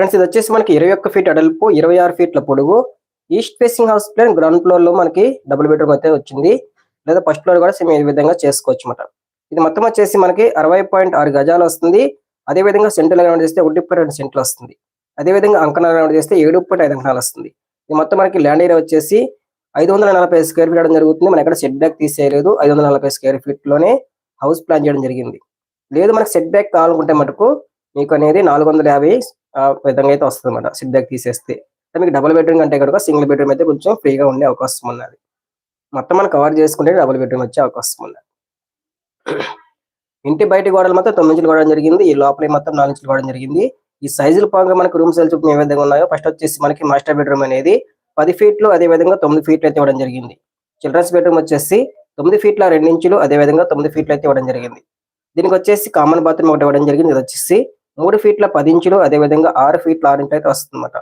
Friends ఇది వచ్చేసి మనకి ఇరవై ఒక్క ఫీట్ అడల్పు ఇరవై ఆరు ఫీట్ల పొడుగు. East facing house plan ground ఫ్లోర్లో మనకి డబుల్ బెడ్రూమ్ అయితే వచ్చింది. లేదా ఫస్ట్ ఫ్లోర్ కూడా సేమ్ ఈ విధంగా చేసుకోవచ్చు అనమాట ఇది మొత్తం వచ్చేసి మనకి అరవై పాయింట్ ఆరు గజాలు వస్తుంది. అదే విధంగా సెంట్రల్ గ్రౌండ్ చేస్తే ఒకటి పాయింట్ రెండు సెంట్లు వస్తుంది. అదే విధంగా అంకణ గ్రౌండ్ చేస్తే ఏడు పాయింట్ ఐదు అంకణాలు వస్తుంది. ఇది మొత్తం మనకి ల్యాండ్ ఏరియా వచ్చేసి ఐదు వందల నలభై స్క్వేర్ ఫీట్ అవడం జరుగుతుంది. మనం ఎక్కడ సెట్ బ్యాక్ తీసేయలేదు. ఐదు వందల నలభై స్క్వేర్ ఫీట్లోనే హౌస్ ప్లాన్ చేయడం జరిగింది. లేదు మనకి సెట్ బ్యాక్ కావాలనుకుంటే మటుకు మీకు అనేది నాలుగు వందల యాభై విధంగా అయితే వస్తుంది అనమాట సిద్ధకి తీసేస్తే. మీకు డబుల్ బెడ్రూమ్ కంటే కనుక సింగిల్ బెడ్రూమ్ అయితే కొంచెం ఫ్రీగా ఉండే అవకాశం ఉన్నది. మొత్తం మనం కవర్ చేసుకుంటే డబుల్ బెడ్రూమ్ వచ్చే అవకాశం ఉన్నది. ఇంటి బయట గోడలు మాత్రం తొమ్మిది ఇంచులు గోడడం జరిగింది. ఈ లోపల మొత్తం నాలుగు ఇంచులు గోడడం జరిగింది. ఈ సైజుల పరంగా మనకి రూమ్ సెల్ చూపు ఏ విధంగా ఉన్నాయో ఫస్ట్ వచ్చేసి మనకి మాస్టర్ బెడ్రూమ్ అనేది పది ఫీట్లు అదే విధంగా తొమ్మిది ఫీట్లు అయితే ఇవ్వడం జరిగింది. చిల్డ్రన్స్ బెడ్రూమ్ వచ్చేసి తొమ్మిది ఫీట్ల రెండు ఇంచులు అదే విధంగా తొమ్మిది ఫీట్లు అయితే ఇవ్వడం జరిగింది. దీనికి వచ్చేసి కామన్ బాత్రూమ్ ఒకటి ఇవ్వడం జరిగింది. ఇది వచ్చేసి మూడు ఫీట్ల పది ఇంచులు అదే విధంగా ఆరు ఫీట్ల ఆరు ఇంచులు అయితే వస్తుంది అన్నమాట